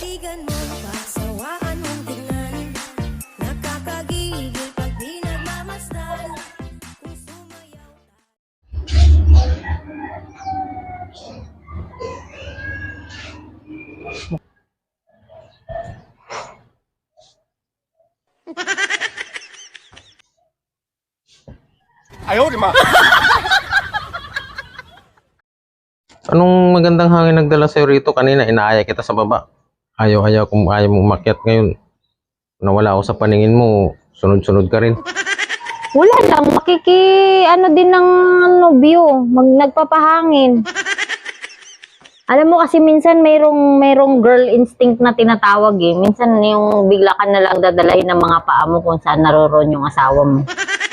Titigan mo, pasawaan mong tingnan Nakakagigil pag di nagmamasdan Kung sumayaw Anong magandang hangin nagdala sa'yo rito? Kanina inaaya kita sa baba. Ayaw-ayaw kung ayaw mo umakyat ngayon. Nawala ako sa paningin mo, sunod-sunod ka rin. Wala lang, makiki, ano din ng ano, view, mag, nagpapahangin. Alam mo kasi minsan mayroong, mayroong girl instinct na tinatawag eh. Minsan yung bigla ka na lang dadalahin ng mga paa mo kung saan naroroon yung asawa mo.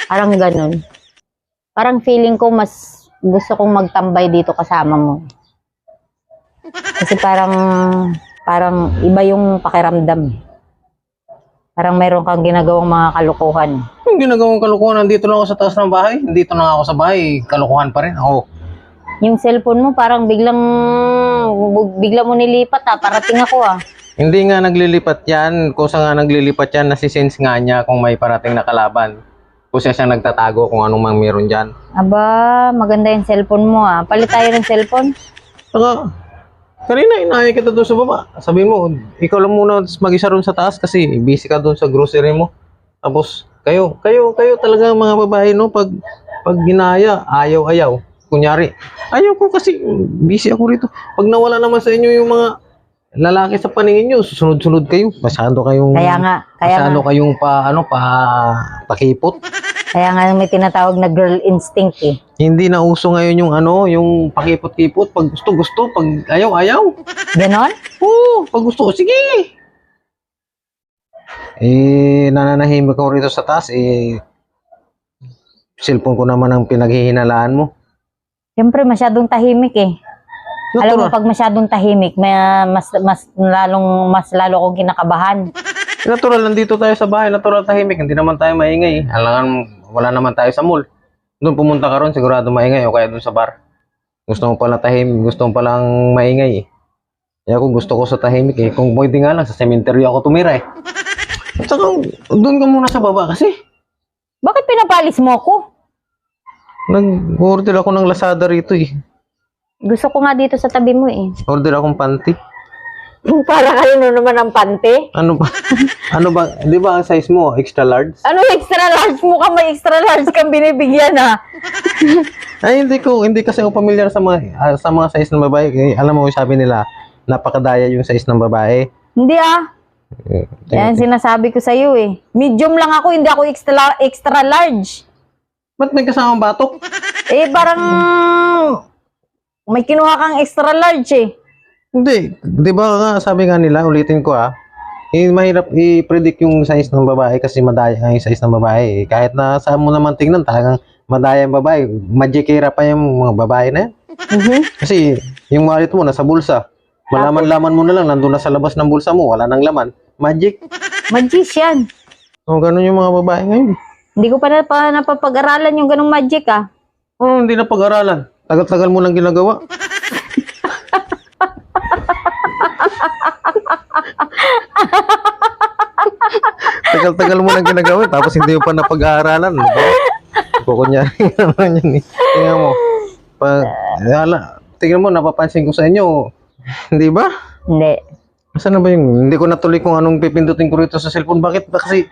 Parang ganun. Parang feeling ko mas gusto kong magtambay dito kasama mo. Kasi parang, parang iba yung pakiramdam. Parang mayroon kang ginagawang mga kalukuhan. Yung ginagawang kalukuhan, nandito lang ako sa taas ng bahay. Nandito na ako sa bahay, kalukuhan pa rin. Ako, Yung cellphone mo parang biglang bigla mo nilipat ah, parating ako ah. hindi nga naglilipat yan. Kusa nga naglilipat yan, nasisense nga niya kung may parating na kalaban. Kusa siya nagtatago kung anong mang meron dyan. Aba, maganda yung cellphone mo ah. Palit tayo ng cellphone. Saka, kanina inaaya kita doon sa baba. Sabi mo, ikaw lang muna mag-isa ron sa taas kasi busy ka doon sa grocery mo. Tapos, kayo, kayo, kayo talaga mga babae, no? Pag, pag ginaya, ayaw-ayaw. Kunyari, ayaw ko kasi busy ako rito. Pag nawala naman sa inyo yung mga lalaki sa paningin nyo, susunod-sunod kayo. Masyado kayong, Kaya nga, kaya masyado nga, kayong pa, ano, pa, pakipot. Kaya nga may tinatawag na girl instinct eh. Hindi na uso ngayon yung ano, yung pakipot-kipot. Pag gusto, gusto. Pag ayaw, ayaw. Ganon? Oo, pag gusto ko, sige. Eh, nananahimik ako rito sa taas, eh, cellphone ko naman ang pinaghihinalaan mo. Siyempre, masyadong tahimik eh. Alam mo, pag masyadong tahimik, may, mas, mas, lalong, mas lalo akong kinakabahan. natural, nandito tayo sa bahay, natural tahimik, hindi naman tayo maingay. eh. Alangan, wala naman tayo sa mall. Doon pumunta ka ron, sigurado maingay, o kaya doon sa bar. Gusto mo pala tahimik, gusto mo palang maingay eh. Kaya kung gusto ko sa tahimik eh, kung pwede nga lang, sa cemetery ako tumira eh. Saka, doon ka muna sa baba kasi. Bakit pinapalis mo ako? Nag-order ako ng Lazada rito eh. Gusto ko nga dito sa tabi mo eh. Order akong panty. Para kayo na naman ang pante. Ano ba? ano ba? Di ba ang size mo? Extra large? Ano extra large mo ka? May extra large kang binibigyan ah. Ay, hindi ko. Hindi kasi ako familiar sa mga, ah, sa mga size ng babae. Eh, alam mo, sabi nila, napakadaya yung size ng babae. Hindi ah. Eh, Yan sinasabi ko sa iyo eh. Medium lang ako, hindi ako extra extra large. Ba't may kasamang batok? Eh parang may kinuha kang extra large eh. Hindi. Di ba nga, sabi nga nila, ulitin ko ah, eh, mahirap i-predict yung size ng babae kasi madaya nga yung size ng babae. Eh, Kahit na saan mo naman tingnan, talagang madaya yung babae. Magikira pa yung mga babae na yan. Mhm. Kasi yung wallet mo nasa bulsa. Malaman-laman mo na lang, nandun na sa labas ng bulsa mo, wala nang laman. Magic. Magician. O, ganun yung mga babae ngayon. Hindi ko pa, na, pa napapag-aralan yung ganong magic ah. Oh, hindi na pag-aralan. Tagal-tagal mo lang ginagawa. Tagal-tagal mo lang ginagawa, tapos hindi mo pa napag-aaralan. Ano? Kukunyari naman yan eh. Tingnan mo. Pag, hala, tingnan mo, napapansin ko sa inyo. Hindi ba? Hindi. Saan na ba yung, hindi ko natuloy kung anong pipindutin ko rito sa cellphone. Bakit? ba Kasi,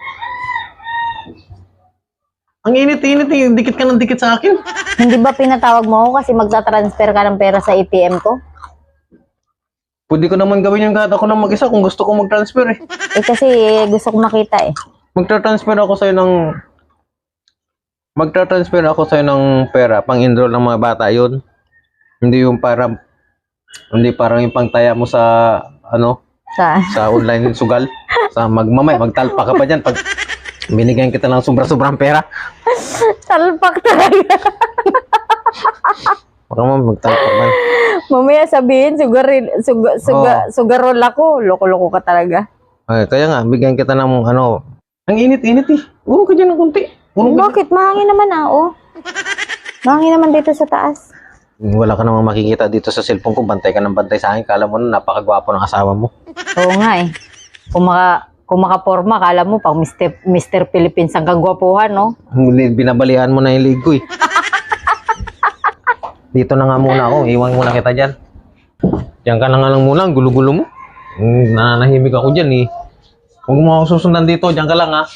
ang init-init eh. Dikit ka ng dikit sa akin. Hindi ba pinatawag mo ako kasi magta-transfer ka ng pera sa ATM ko? Pwede ko naman gawin yung kahit ako na mag-isa kung gusto ko mag-transfer eh. Eh kasi eh, gusto ko makita eh. Magtra-transfer ako sa'yo ng... Magtra-transfer ako sa'yo ng pera pang enroll ng mga bata yun. Hindi yung para... Hindi parang yung pangtaya mo sa... Ano? Sa, Sa online sugal. Sa magmamay, magtalpa ka pa dyan pag binigyan kita ng sobra-sobrang pera. talpak talaga. Baka mo magtalpa man. Mamaya sabihin, sugarin, suga, suga, sugarol ako. Loko-loko ka talaga. Ay, kaya nga, bigyan kita ng ano... Ang init-init eh. Urong ka dyan ng kunti. Ka Bakit? Mahangin naman ah, oh. Mahangin naman dito sa taas. Wala ka namang makikita dito sa cellphone ko. Bantay ka ng bantay sa akin. Kala mo na napakagwapo ng asawa mo. Oo nga eh. Kung, maka, kung makaporma, kala mo pang Mr. Mr. Philippines ang kagwapuhan, no? Binabalian mo na yung leg ko eh. Dito na nga muna ako. Iwan muna kita dyan. Diyan ka na nga lang muna. Gulo-gulo mo. Mm, Nananahimik ako dyan eh. Huwag mo ako susundan dito. Diyan ka lang ha.